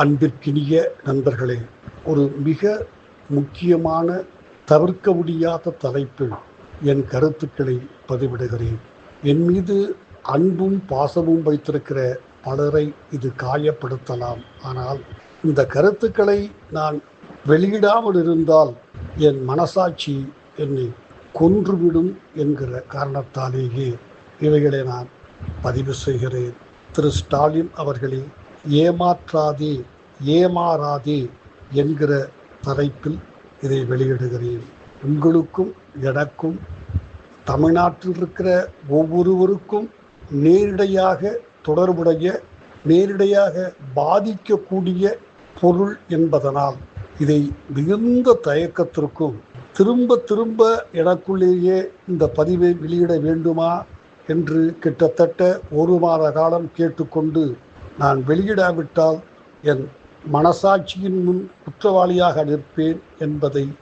அன்பிற்கினிய நண்பர்களே ஒரு மிக முக்கியமான தவிர்க்க முடியாத தலைப்பில் என் கருத்துக்களை பதிவிடுகிறேன். என் மீது அன்பும் பாசமும் வைத்திருக்கிற பலரை இது காயப்படுத்தலாம். ஆனால் இந்த கருத்துக்களை நான் வெளியிடாமல் இருந்தால் என் மனசாட்சி என்னை கொன்றுவிடும் என்கிற காரணத்தாலேயே இவைகளை நான் பதிவு செய்கிறேன். திரு ஸ்டாலின் அவர்களே ஏமாற்றாதே ஏமாறாதே என்கிற தலைப்பில் இதை வெளியிடுகிறேன். உங்களுக்கும் எனக்கும் தமிழ்நாட்டில் இருக்கிற ஒவ்வொருவருக்கும் நேரிடையாக தொடர்புடைய நேரிடையாக பாதிக்கக்கூடிய பொருள் என்பதனால் இதை மிகுந்த தயக்கத்திற்கும் திரும்ப திரும்ப எனக்குள்ளேயே இந்த பதிவை வெளியிட வேண்டுமா என்று கிட்டத்தட்ட ஒரு மாத காலம் கேட்டுக்கொண்டு நான் வெளியிடாவிட்டால் என் மனசாட்சியின் முன் குற்றவாளியாக நிற்பேன் என்பதை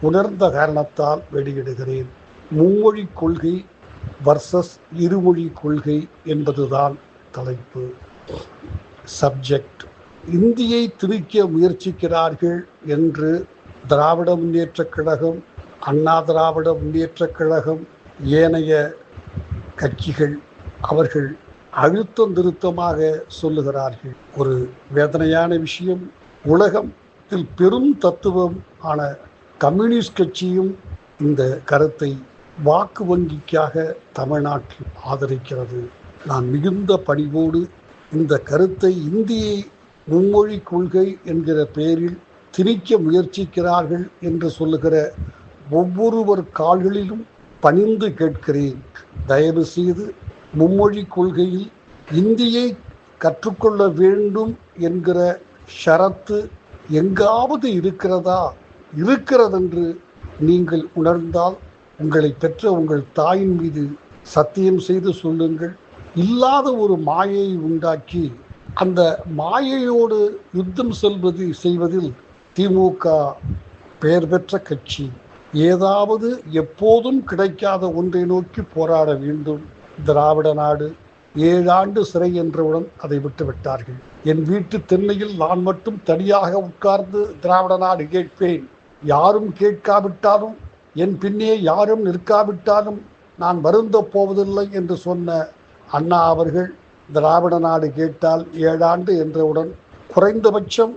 உணர்ந்த காரணத்தால் வெளியிடுகிறேன். மும்மொழி கொள்கை வர்சஸ் இருமொழி கொள்கை என்பதுதான் தலைப்பு. சப்ஜெக்ட் இந்தியை திணிக்க முயற்சிக்கிறார்கள் என்று திராவிட முன்னேற்றக் கழகம் அண்ணா திராவிட முன்னேற்றக் கழகம் ஏனைய கட்சிகள் அவர்கள் அழுத்தம் திருத்தமாக சொல்லுகிறார்கள். ஒரு வேதனையான விஷயம் உலகத்தில் பெரும் தத்துவம் ஆன கம்யூனிஸ்ட் கட்சியும் இந்த கருத்தை வாக்கு வங்கிக்காக தமிழ்நாட்டில் ஆதரிக்கிறது. நான் மிகுந்த பணிவோடு இந்த கருத்தை இந்தியை மும்மொழி கொள்கை என்கிற பெயரில் திணிக்க முயற்சிக்கிறார்கள் என்று சொல்லுகிற ஒவ்வொருவர் கால்களிலும் பணிந்து கேட்கிறேன். தயவு செய்து மும்மொழி கொள்கையில் இந்தியை கற்றுக்கொள்ள வேண்டும் என்கிற ஷரத்து எங்காவது இருக்கிறதா? இருக்கிறதென்று நீங்கள் உணர்ந்தால் உங்களை பெற்ற உங்கள் தாயின் மீது சத்தியம் செய்து சொல்லுங்கள். இல்லாத ஒரு மாயையை உண்டாக்கி அந்த மாயையோடு யுத்தம் செல்வது செய்வதில் திமுக பெயர் பெற்ற கட்சி. ஏதாவது எப்போதும் கிடைக்காத ஒன்றை நோக்கி போராட வேண்டும். திராவிட நாடு ஏழாண்டு சிறை என்றவுடன் அதை விட்டுவிட்டார்கள். என் வீட்டு திண்ணையில் நான் மட்டும் தனியாக உட்கார்ந்து திராவிட நாடு கேட்பேன். யாரும் கேட்காவிட்டாலும் என் பின்னே யாரும் நிற்காவிட்டாலும் நான் வருந்த போவதில்லை என்று சொன்ன அண்ணா அவர்கள் திராவிட நாடு கேட்டால் ஏழாண்டு என்றவுடன் குறைந்தபட்சம்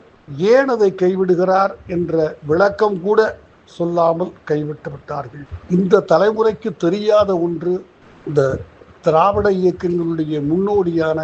ஏன் அதை கைவிடுகிறார் என்ற விளக்கம் கூட சொல்லாமல் கைவிட்டு விட்டார்கள் இந்த தலைமுறைக்கு தெரியாத ஒன்று இந்த திராவிட இயக்கங்களுடைய முன்னோடியான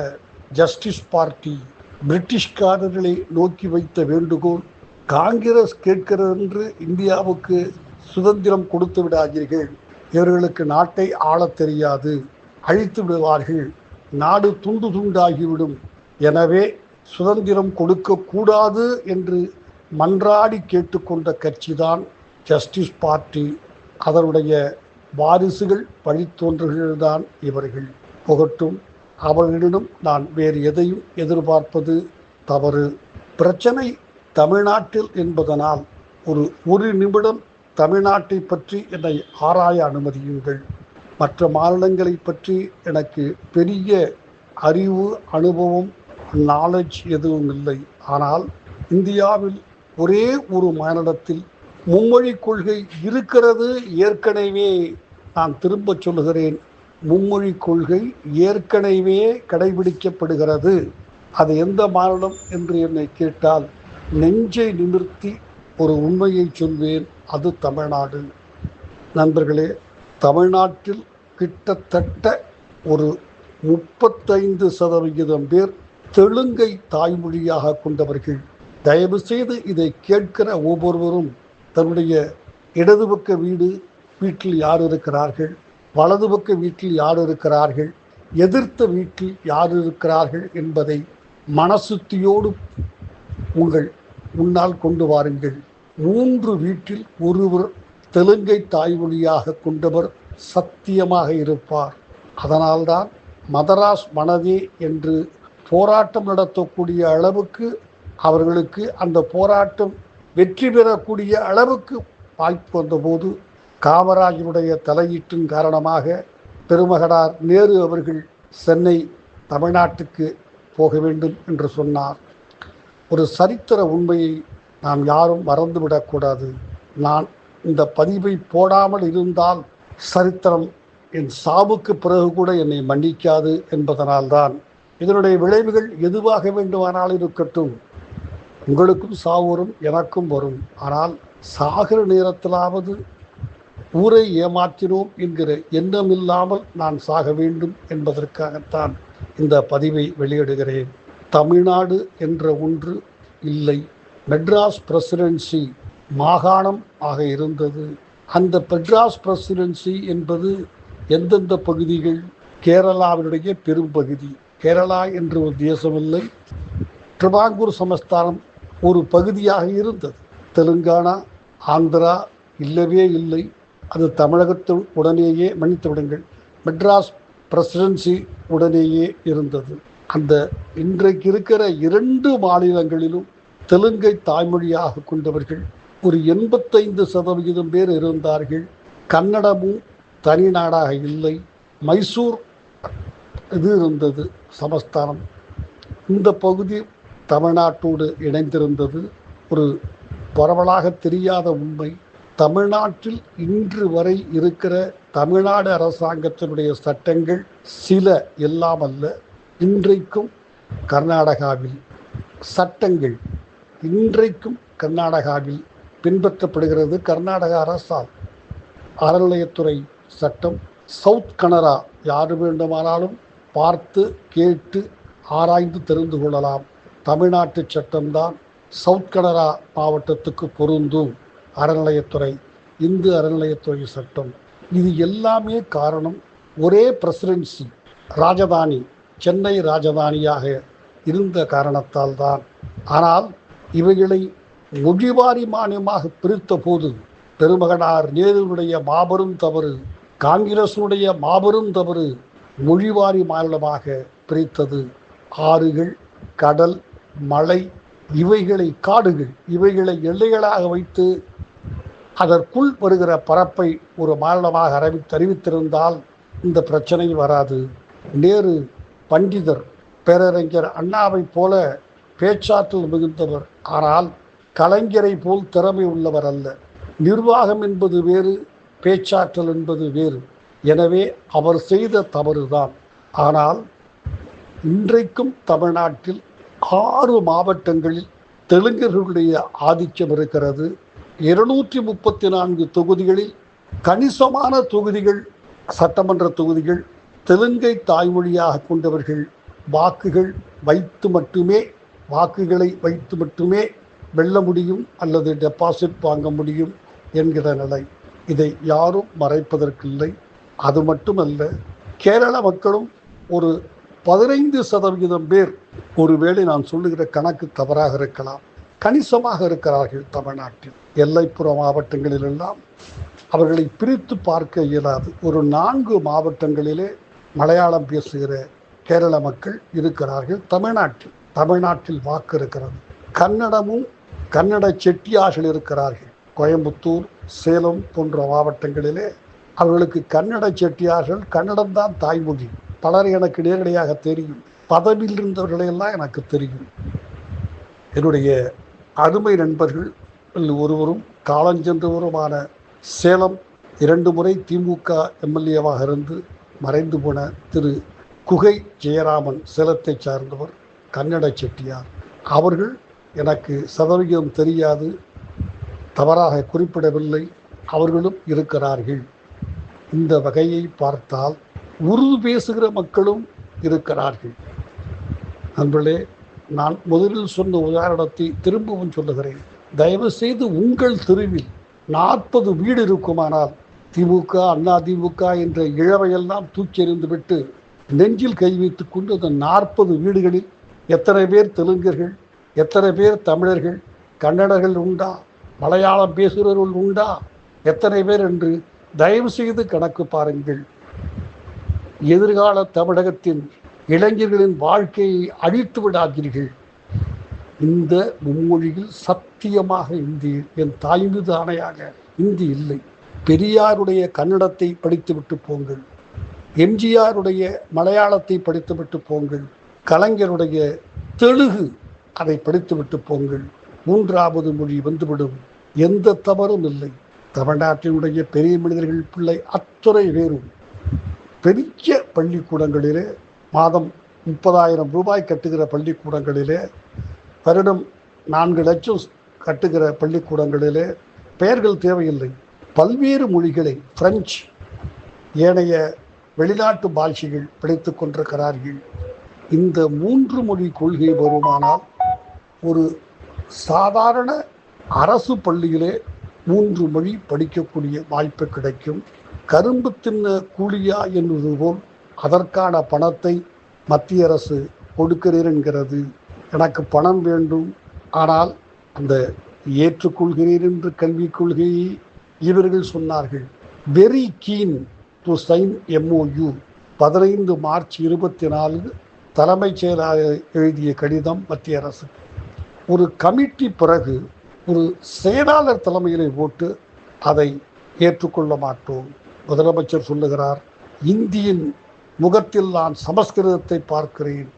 ஜஸ்டிஸ் பார்ட்டி பிரிட்டிஷ்காரர்களை நோக்கி வைத்த வேண்டுகோள் காங்கிரஸ் கேட்கிறது என்று இந்தியாவுக்கு சுதந்திரம் கொடுத்து விடாதீர்கள். இவர்களுக்கு நாட்டை ஆளத் தெரியாது. அழித்து விடுவார்கள். நாடு துண்டு துண்டாகிவிடும். எனவே சுதந்திரம் கொடுக்கக்கூடாது என்று மன்றாடி கேட்டுக்கொண்ட கட்சிதான் ஜஸ்டிஸ் பார்ட்டி. அதனுடைய வாரிசுகள் வழித்தோன்றல்கள்தான் இவர்கள். புகட்டும் அவர்களிடம் நான் வேறு எதையும் எதிர்பார்ப்பது தவறு. பிரச்சனை தமிழ்நாட்டில் என்பதனால் ஒரு ஒரு நிமிடம் தமிழ்நாட்டை பற்றி என்னை ஆராய அனுமதியுங்கள். மற்ற மாநிலங்களை பற்றி எனக்கு பெரிய அறிவு அனுபவம் நாலேஜ் எதுவும் இல்லை ஆனால் இந்தியாவில் ஒரே ஒரு மாநிலத்தில் மும்மொழி கொள்கை இருக்கிறது. ஏற்கனவே நான் திரும்ப சொல்லுகிறேன். மும்மொழி கொள்கை ஏற்கனவே கடைபிடிக்கப்படுகிறது. அது எந்த மாநிலம் என்று என்னை கேட்டால் நெஞ்சை நிமிர்த்தி ஒரு உண்மையை சொல்வேன். அது தமிழ்நாடு. நண்பர்களே தமிழ்நாட்டில் கிட்டத்தட்ட ஒரு முப்பத்தைந்து சதவிகிதம் பேர் தெலுங்கை தாய்மொழியாக கொண்டவர்கள். தயவுசெய்து இதை கேட்கிற ஒவ்வொருவரும் தன்னுடைய இடது பக்க வீடு வீட்டில் யார் இருக்கிறார்கள்? வலது பக்க வீட்டில் யார் இருக்கிறார்கள்? எதிர்த்த வீட்டில் யார் இருக்கிறார்கள் என்பதை மனசுத்தியோடு உங்கள் முன்னால் கொண்டு வாருங்கள். மூன்று வீட்டில் ஒருவர் தெலுங்கை தாய்மொழியாக கொண்டவர் சத்தியமாக இருப்பார். அதனால்தான் மதராஸ் மனதே என்று போராட்டம் நடத்தக்கூடிய அளவுக்கு அவர்களுக்கு அந்த போராட்டம் வெற்றி பெறக்கூடிய அளவுக்கு வாய்ப்பு வந்தபோது காமராஜனுடைய தலையீட்டின் காரணமாக பெருமகனார் நேரு அவர்கள் சென்னை தமிழ்நாட்டுக்கு போக வேண்டும் என்று சொன்னார். ஒரு சரித்திர உண்மையை நாம் யாரும் மறந்துவிடக்கூடாது நான் இந்த பதிவை போடாமல் இருந்தால் சரித்திரம் என் சாவுக்கு பிறகு கூட என்னை மன்னிக்காது என்பதனால்தான். இதனுடைய விளைவுகள் எதுவாக வேண்டுமானால் இருக்கட்டும். உங்களுக்கும் சாவு வரும் எனக்கும் வரும். ஆனால் சாகிற நேரத்திலாவது ஊரை ஏமாற்றினோம் என்கிற எண்ணம் இல்லாமல் நான் சாக வேண்டும் என்பதற்காகத்தான் இந்த பதிவை வெளியிடுகிறேன். தமிழ்நாடு என்ற ஒன்று இல்லை. மெட்ராஸ் பிரசிடென்சி மாகாணம் ஆக இருந்தது. அந்த மெட்ராஸ் பிரசிடென்சி என்பது எந்தெந்த பகுதிகள்? கேரளாவினுடைய பெரும்பகுதி. கேரளா என்று ஒரு தேசமில்லை திருவாங்கூர் சமஸ்தானம் ஒரு பகுதியாக இருந்தது. தெலுங்கானா ஆந்திரா இல்லவே இல்லை. அது தமிழகத்து உடனேயே மன்னித்து விடுங்கள். மெட்ராஸ் பிரசிடென்சி உடனேயே இருந்தது. அந்த இன்றைக்கு இருக்கிற இரண்டு மாநிலங்களிலும் தெலுங்கை தாய்மொழியாக கொண்டவர்கள் ஒரு எண்பத்தைந்து சதவிகிதம் பேர் இருந்தார்கள். கன்னடமும் தனி நாடாக இல்லை. மைசூர் இது இருந்தது சமஸ்தானம். இந்த பகுதி தமிழ்நாட்டோடு இணைந்திருந்தது ஒரு பரவலாக தெரியாத உண்மை. தமிழ்நாட்டில் இன்று வரை இருக்கிற தமிழ்நாடு அரசாங்கத்தினுடைய சட்டங்கள் சில எல்லாம் அல்ல. இன்றைக்கும் கர்நாடகாவில் சட்டங்கள் இன்றைக்கும் கர்நாடகாவில் பின்பற்றப்படுகிறது. கர்நாடக அரசால் அறநிலையத்துறை சட்டம் சவுத் கனரா யார் வேண்டுமானாலும் பார்த்து கேட்டு ஆராய்ந்து தெரிந்து கொள்ளலாம். தமிழ்நாட்டு சட்டம்தான் சவுத் கனரா மாவட்டத்துக்கு பொருந்தும் அறநிலையத்துறை இந்து அறநிலையத்துறை சட்டம். இது எல்லாமே காரணம் ஒரே பிரசிடென்சி ராஜதானி சென்னை ராஜதானியாக இருந்த காரணத்தால் தான் ஆனால் இவைகளை மொழிவாரி மானியமாக பிரித்த போது பெருமகனார் நேருடைய மாபெரும் தவறு காங்கிரசுடைய மாபெரும் தவறு மொழிவாரி மாநிலமாக பிரித்தது. ஆறுகள் கடல் மலை இவைகளை காடுகள் இவைகளை எல்லைகளாக வைத்து அதற்குள் வருகிற பரப்பை ஒரு மாநிலமாக அறிவித்து அறிவித்திருந்தால் இந்த பிரச்சனை வராது. நேரு பண்டிதர் பேரறிஞர் அண்ணாவைப் போல பேச்சாற்றல் மிகுந்தவர். ஆனால் கலைஞரை போல் திறமை உள்ளவர் அல்ல. நிர்வாகம் என்பது வேறு பேச்சாற்றல் என்பது வேறு. எனவே அவர் செய்த தவறுதான். ஆனால் இன்றைக்கும் தமிழ்நாட்டில் ஆறு மாவட்டங்களில் தெலுங்கர்களுடைய ஆதிக்கம் இருக்கிறது. இருநூற்றி முப்பத்தி நான்கு தொகுதிகளில் கணிசமான தொகுதிகள் சட்டமன்ற தொகுதிகள் தெலுங்கை தாய்மொழியாக கொண்டவர்கள் வாக்குகள் வைத்து மட்டுமே வாக்குகளை வைத்து மட்டுமே வெல்ல முடியும் அல்லது டெபாசிட் வாங்க முடியும் என்கிற நிலை. இதை யாரும் மறைப்பதற்கில்லை. அது மட்டுமல்ல கேரள மக்களும் ஒரு பதினைந்து சதவிகிதம் பேர் ஒருவேளை நான் சொல்லுகிற கணக்கு தவறாக இருக்கலாம். கணிசமாக இருக்கிறார்கள் தமிழ்நாட்டில். எல்லைப்புற மாவட்டங்களிலெல்லாம் அவர்களை பிரித்து பார்க்க இயலாது. ஒரு நான்கு மாவட்டங்களிலே மலையாளம் பேசுகிற கேரள மக்கள் இருக்கிறார்கள் தமிழ்நாட்டில். தமிழ்நாட்டில் வாக்கு இருக்கிறது. கன்னடமும் கன்னட செட்டியார்கள் இருக்கிறார்கள். கோயம்புத்தூர் சேலம் போன்ற மாவட்டங்களிலே அவர்களுக்கு கன்னட செட்டியார்கள் கன்னடம்தான் தாய்மொழி. பலர் எனக்கு நேரடியாக தெரியும். பதவியில் இருந்தவர்களையெல்லாம் எனக்கு தெரியும். என்னுடைய அருமை நண்பர்கள் ஒருவரும் காலஞ்சென்றவருமான சேலம் இரண்டு முறை திமுக எம்எல்ஏவாக இருந்து மறைந்து போன திரு குகை ஜெயராமன் சேலத்தை சார்ந்தவர் கன்னட செட்டியார். அவர்கள் எனக்கு சதவிகிதம் தெரியாது தவறாக குறிப்பிடவில்லை அவர்களும் இருக்கிறார்கள். இந்த வகையை பார்த்தால் உருது பேசுகிற மக்களும் இருக்கிறார்கள். நண்பர்களே நான் முதலில் சொன்ன உதாரணத்தை திரும்பவும் சொல்லுகிறேன். தயவு செய்து உங்கள் தெருவில் நாற்பது வீடு இருக்குமானால் திமுக அண்ணா திமுக என்ற இழவையெல்லாம் தூக்கி எறிந்துவிட்டு நெஞ்சில் கை வைத்து கொண்டு அந்த நாற்பது வீடுகளில் எத்தனை பேர் தெலுங்கர்கள் எத்தனை பேர் தமிழர்கள் கன்னடர்கள் உண்டா மலையாளம் பேசுகிறவர்கள் உண்டா எத்தனை பேர் என்று தயவு செய்து கணக்கு பாருங்கள். எதிர்கால தமிழகத்தின் இளைஞர்களின் வாழ்க்கையை அழித்து விடாதீர்கள். இந்த மும்மொழியில் சத்தியமாக இந்தி என் தாய் மீது ஆணையாக இந்தி இல்லை. பெரியாருடைய கன்னடத்தை படித்துவிட்டு போங்கள். எம்ஜிஆருடைய மலையாளத்தை படித்துவிட்டு போங்கள். கலைஞருடைய தெலுகு அதை படித்துவிட்டு போங்கள். மூன்றாவது மொழி வந்துவிடும். எந்த தவறும் இல்லை. தமிழ்நாட்டினுடைய பெரிய மனிதர்கள் பிள்ளை அத்துறை வேறும் பெரிய பள்ளிக்கூடங்களிலே மாதம் முப்பதாயிரம் ரூபாய் கட்டுகிற பள்ளிக்கூடங்களிலே வருடம் நான்கு லட்சம் கட்டுகிற பள்ளிக்கூடங்களிலே பெயர்கள் தேவையில்லை. பல்வேறு மொழிகளை பிரெஞ்சு ஏனைய வெளிநாட்டு பாஷைகள் படித்துக் கொண்டிருக்கிறார்கள். இந்த மூன்று மொழி கொள்கை வருமானால் ஒரு சாதாரண அரசு பள்ளியிலே மூன்று மொழி படிக்கக்கூடிய வாய்ப்பு கிடைக்கும். கரும்பு தின்ன கூலியா என்பது போல் அதற்கான பணத்தை மத்திய அரசு கொடுக்கிறேன் என்கிறது எனக்கு பணம் வேண்டும். ஆனால் அந்த ஏற்றுக்கொள்கிறேன் என்று கல்விக் கொள்கையை இவர்கள் சொன்னார்கள். Very keen to sign MOU பதினைந்து மார்ச் இருபத்தி நாலு தலைமைச் செயலாளர் எழுதிய கடிதம் மத்திய அரசு. ஒரு கமிட்டி பிறகு ஒரு செயலாளர் தலைமையிலே போட்டு அதை ஏற்றுக்கொள்ள மாட்டோம். முதலமைச்சர் சொல்லுகிறார் இந்தியின் முகத்தில் நான் சமஸ்கிருதத்தை பார்க்கிறேன்.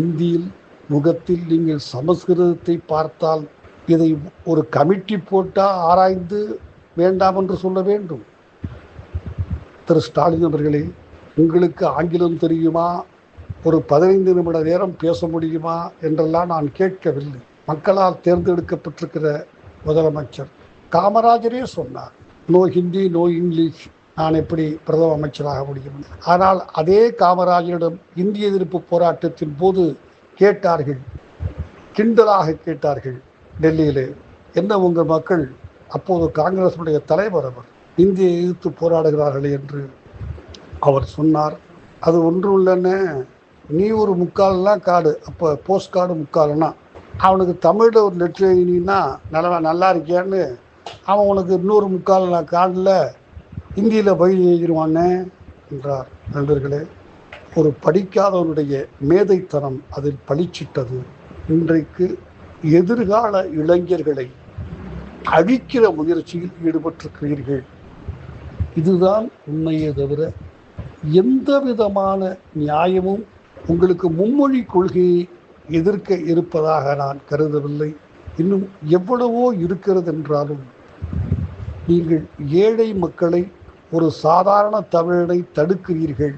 இந்தியில் முகத்தில் நீங்கள் சமஸ்கிருதத்தை பார்த்தால் இதை ஒரு கமிட்டி போட்டால் ஆராய்ந்து வேண்டாம் என்று சொல்ல வேண்டும். திரு ஸ்டாலின் அவர்களே உங்களுக்கு ஆங்கிலம் தெரியுமா? ஒரு பதினைந்து நிமிட நேரம் பேச முடியுமா? என்றெல்லாம் நான் கேட்கவில்லை. மக்களால் தேர்ந்தெடுக்கப்பட்டிருக்கிற முதலமைச்சர் காமராஜரே சொன்னார் நோ ஹிந்தி நோ இங்கிலீஷ். நான் எப்படி பிரதம அமைச்சராக முடியும்? ஆனால் அதே காமராஜரிடம் இந்திய எதிர்ப்பு போராட்டத்தின் போது கேட்டார்கள். கிண்டலாக கேட்டார்கள். டெல்லியிலே என்ன உங்கள் மக்கள்? அப்போது காங்கிரசுடைய தலைவர் அவர் இந்திய எதிர்த்து போராடுகிறார்கள் என்று அவர் சொன்னார். அது ஒன்றும் இல்லைன்னு நீ ஒரு முக்கால்லாம் காடு அப்போ போஸ்ட் கார்டு முக்கால்னா அவனுக்கு தமிழில் ஒரு லெட்ரு எழுதினா நல்லா நல்லா இருக்கியான்னு அவன் உனக்கு இன்னொரு முக்கால் கார்டில் இந்தியில் வழி எழுதிடுவானே என்றார். நண்பர்களே ஒரு படிக்காதவனுடைய மேதைத்தனம் அதில் பளிச்சிட்டது. இன்றைக்கு எதிர்கால இளைஞர்களை அழிக்கிற முயற்சியில் ஈடுபட்டிருக்கிறீர்கள். இதுதான் உண்மையே தவிர எந்த விதமான நியாயமும் உங்களுக்கு மும்மொழி கொள்கையை எதிர்க்க இருப்பதாக நான் கருதவில்லை. இன்னும் எவ்வளவோ இருக்கிறது என்றாலும் நீங்கள் ஏழை மக்களை ஒரு சாதாரண தமிழனை தடுக்கிறீர்கள்.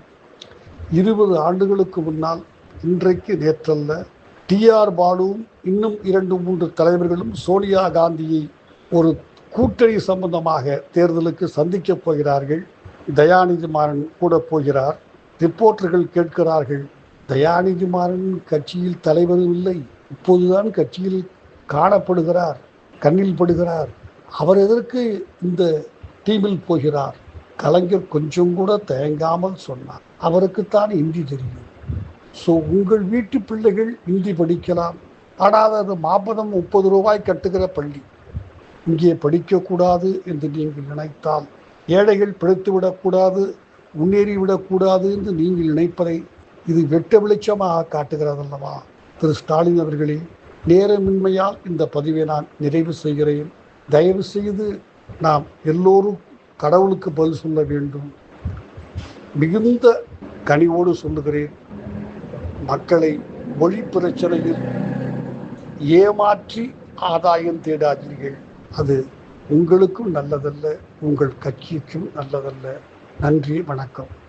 இருபது ஆண்டுகளுக்கு முன்னால் இன்றைக்கு நேற்றல்ல டிஆர் பாலுவும் இன்னும் இரண்டு மூன்று தலைவர்களும் சோனியா காந்தியை ஒரு கூட்டணி சம்பந்தமாக தேர்தலுக்கு சந்திக்கப் போகிறார்கள். தயாநிதி மாறன் கூட போகிறார். ரிப்போர்ட்டர்கள் கேட்கிறார்கள் தயாநிதி மாறன் கட்சியில் தலைவரும் இல்லை. இப்போதுதான் கட்சியில் காணப்படுகிறார் கண்ணில் படுகிறார். அவர் எதற்கு இந்த டீமில் போகிறார்? கலைஞர் கொஞ்சம் கூட தயங்காமல் சொன்னார். அவருக்குத்தான் இந்தி தெரியும். ஸோ உங்கள் வீட்டு பிள்ளைகள் இந்தி படிக்கலாம். ஆனால் அது மாபதம் முப்பது ரூபாய் கட்டுகிற பள்ளி. இங்கே படிக்கக்கூடாது என்று நீங்கள் நினைத்தால் ஏழைகள் பிழைத்துவிடக்கூடாது முன்னேறிவிடக்கூடாது என்று நீங்கள் நினைப்பதை இது வெட்ட வெளிச்சமாக காட்டுகிறதல்லவா? திரு. ஸ்டாலின் அவர்களே நேரமின்மையால் இந்த பதிவை நான் நிறைவு செய்கிறேன். தயவு செய்து நாம் எல்லோரும் கடவுளுக்கு பதில் சொல்ல வேண்டும். மிகுந்த கனிவோடு சொல்லுகிறேன். மக்களை மொழி பிரச்சனையில் ஏமாற்றி ஆதாயம் தேடாதீர்கள். அது உங்களுக்கும் நல்லதல்ல உங்கள் கட்சிக்கும் நல்லதல்ல. நன்றி வணக்கம்.